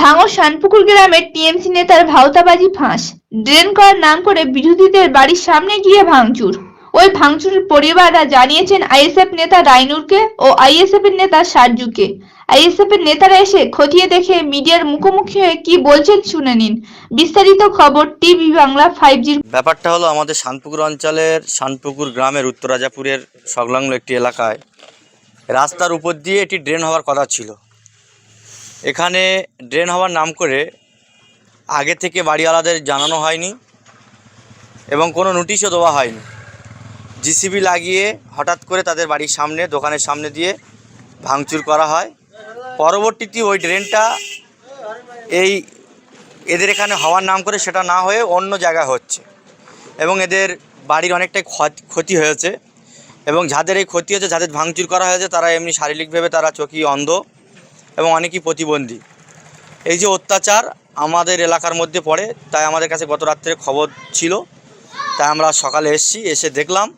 ভাঙর শানপুকুর গ্রামের টিএমসি নেতার ভাওতাবাজি ফাঁস। ড্রেন করার নাম করে বিরোধীদের বাড়ির সামনে গিয়ে ভাঙচুর। ওই ভাঙচুরের পরিবাররা জানিয়েছেন আইএসএফ নেতা রাইনুরকে ও আইএসএফ এর নেতা সারজুকে আইএসএফ এর নেতারা এসে খতিয়ে দেখে মিডিয়ার মুখোমুখি হয়ে কি বলছেন শুনে নিন। বিস্তারিত খবর টিভি বাংলা ফাইভ জির ব্যাপারটা হলো আমাদের শানপুকুর অঞ্চলের শানপুকুর গ্রামের উত্তর রাজাপুরের সংলগ্ন একটি এলাকায়। রাস্তার উপর দিয়ে এটি ড্রেন হওয়ার কথা ছিল। এখানে ড্রেন হওয়ার নাম করে আগে থেকে বাড়িওয়ালাদের জানানো হয়নি এবং কোনো নোটিশও দেওয়া হয়নি। জিসিবি লাগিয়ে হঠাৎ করে তাদের বাড়ির সামনে, দোকানের সামনে দিয়ে ভাঙচুর করা হয়। পরবর্তীতে ওই ড্রেনটা এই এদের এখানে হওয়ার নাম করে সেটা না হয়ে অন্য জায়গায় হচ্ছে এবং এদের বাড়ির অনেকটাই ক্ষতি হয়েছে এবং যাদের এই ক্ষতি হয়েছে, যাদের ভাঙচুর করা হয়েছে, তারা এমনি শারীরিকভাবে তারা চোখি অন্ধ। এবং অনেকেই প্রতিবন্ধী। এই যে অত্যাচার আমাদের এলাকার মধ্যে পড়ে, তাই আমাদের কাছে গত রাত্রে খবর ছিল। তাই আমরা সকালে এসেছি, এসে দেখলাম।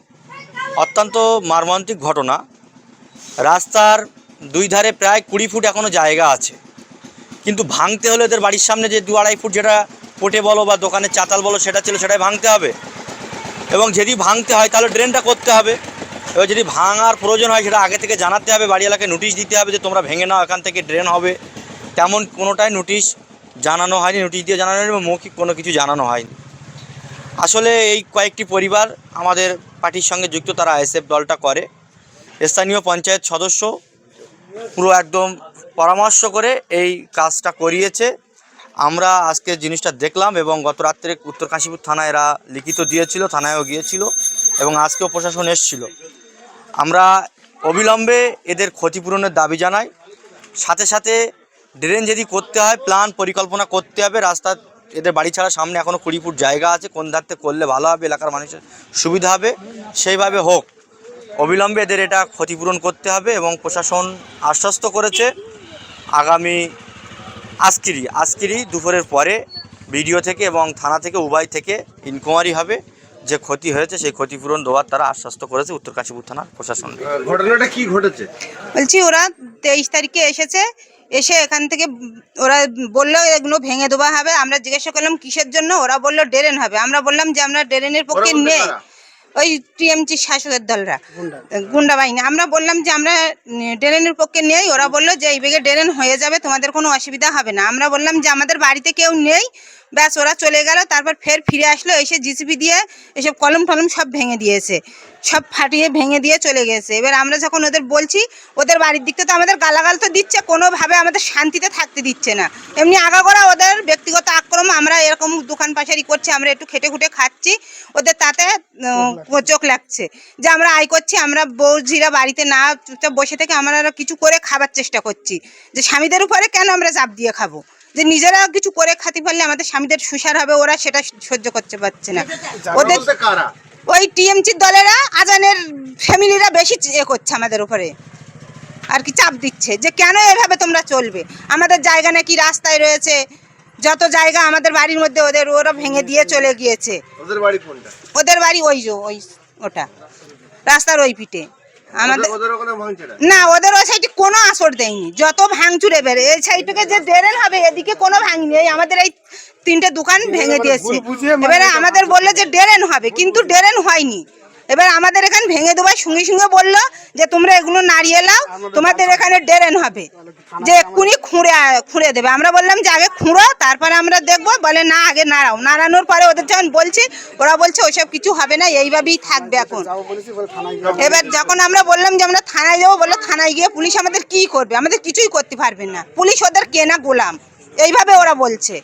অত্যন্ত মর্মান্তিক ঘটনা। রাস্তার দুই ধারে প্রায় কুড়ি ফুট এখনও জায়গা আছে। কিন্তু ভাঙতে হলে এদের বাড়ির সামনে যে দু আড়াই ফুট যেটা পোটে বলো বা দোকানের চাতাল বলো সেটা ছিল, সেটাই ভাঙতে হবে। এবং যদি ভাঙতে হয় তাহলে ড্রেনটা করতে হবে। এবার যদি ভাঙার প্রয়োজন হয়, সেটা আগে থেকে জানাতে হবে বাড়ি এলাকায় নোটিশ দিতে হবে যে তোমরা ভেঙে নাও, এখান থেকে ড্রেন হবে। তেমন কোনোটাই নোটিশ জানানো হয়নি নোটিশ দিয়ে জানানো হয়নি মৌখিক কোনো কিছু জানানো হয়নি। আসলে এই কয়েকটি পরিবার আমাদের পার্টির সঙ্গে যুক্ত, তারা আইএসএফ দলটা করে। স্থানীয় পঞ্চায়েত সদস্য পুরো একদম পরামর্শ করে এই কাজটা করিয়েছে। আমরা আজকে জিনিসটা দেখলাম এবং গত রাত্রে উত্তর কাশীপুর থানায় এরা লিখিত দিয়েছিল, থানায়ও গিয়েছিল এবং আজকেও প্রশাসন এসেছিল। আমরা অবিলম্বে এদের ক্ষতিপূরণের দাবি জানাই। সাথে সাথে ড্রেন যদি করতে হয় প্ল্যান পরিকল্পনা করতে হবে। রাস্তা এদের বাড়ি ছাড়া সামনে এখনও কুড়ি ফুট জায়গা আছে। কোন ধারতে করলে ভালো হবে, এলাকার মানুষের সুবিধা হবে, সেইভাবে হোক। অবিলম্বে এদের এটা ক্ষতিপূরণ করতে হবে এবং প্রশাসন আশ্বস্ত করেছে। আগামী আজকেরই আজকেরই দুপুরের পরে ভিডিও থেকে এবং থানা থেকে উভয় থেকে ইনকোয়ারি হবে। যে ক্ষতি হয়েছে সেই ক্ষতিপূরণ দেওয়ার তারা আশ্বস্ত করেছে উত্তর কাশীপুর থানার প্রশাসন। ঘটনাটা কি ঘটেছে? বলছি ওরা তেইশ তারিখে এসেছে এসে এখান থেকে ওরা বলল এগুলো ভেঙে দেওয়া হবে। আমরা জিজ্ঞাসা করলাম কিসের জন্য? ওরা বলল ড্রেন হবে। আমরা বললাম যে আমরা ড্রেনের পক্ষে নেই? ওই টিএমসি শাসকের দলরা। গুন্ডা বাহিনী। আমরা বললাম যে আমরা ড্রেনের পক্ষে নেই। ওরা বলল যে এই বেগে ড্রেন হয়ে যাবে তোমাদের কোনো অসুবিধা হবে না। আমরা বললাম যে আমাদের বাড়িতে কেউ নেই। ব্যাস ওরা চলে গেল তারপর ফের ফিরে আসলো এসে জিসিপি দিয়ে এসব কলম টলম সব ভেঙে দিয়েছে। সব ফাটিয়ে ভেঙে দিয়ে চলে গেছে। এবার আমরা যখন ওদের বলছি ওদের বাড়ির দিকটা তো আমাদের গালাগাল তো দিচ্ছে কোনোভাবে আমাদের শান্তিতে থাকতে দিচ্ছে না। এমনি আগাগোড়া ওদের ব্যক্তিগত আক্রমণ আমরা এরকম দোকান পাশারি করছি আমরা একটু খেটে খুটে খাচ্ছি ওদের তাতে চোখ লাগছে। যে আমরা আয় করছি আমরা বৌঝিরা বাড়িতে না চুপচাপ বসে থেকে আমরা কিছু করে খাবার চেষ্টা করছি। যে স্বামীদের উপরে কেন আমরা চাপ দিয়ে খাব? যে নিজেরা কিছু করে খাতে পারলে আমাদের স্বামীদের সুসার হবে ওরা সেটা সহ্য করতে পারছে না। ওদের ওই টিএমসির দলেরা আজানের ফ্যামিলিরা বেশি এ করছে আমাদের উপরে। আর কি চাপ দিচ্ছে যে কেন এভাবে তোমরা চলবে? আমাদের জায়গা নাকি রাস্তায় রয়েছে। যত জায়গা আমাদের বাড়ির মধ্যে ওদের ওরা ভেঙে দিয়ে চলে গিয়েছে। ওদের বাড়ি ওদের বাড়ি ওই যে ওই ওটা। রাস্তার ওই পিঠে। আমাদের না? না ওদের ওই সাইডে কোনো আসর দেয়নি। যত ভাঙচুর এবারে এই সাইডটাকে যে ড্রেন হবে এদিকে কোনো ভাঙনি। এই আমাদের এই তিনটে দোকান ভেঙে দিয়েছে। এবারে আমাদের বললে যে ড্রেন হবে কিন্তু ডেরেন হয়নি। এবার আমাদের এখানে ভেঙে দেওয়ার সঙ্গে সঙ্গে বলল যে তোমরা এগুলো নাড়িয়ে নাও তোমাদের এখানে ড্রেন হবে। যে এক্ষুনি খুঁড়ে খুঁড়ে দেবে। আমরা বললাম যে আগে খুঁড়ো তারপরে আমরা দেখব। বলে না আগে নাড়াও। নাড়ানোর পরে ওদের যখন বলছি ওরা বলছে ওসব কিছু হবে না এইভাবেই থাকবে এখন। এবার যখন আমরা বললাম যে আমরা থানায় যাব বলল থানায় গিয়ে পুলিশ আমাদের কি করবে? আমাদের কিছুই করতে পারবে না। পুলিশ ওদের কেনা গোলাম। এইভাবে ওরা বলছে।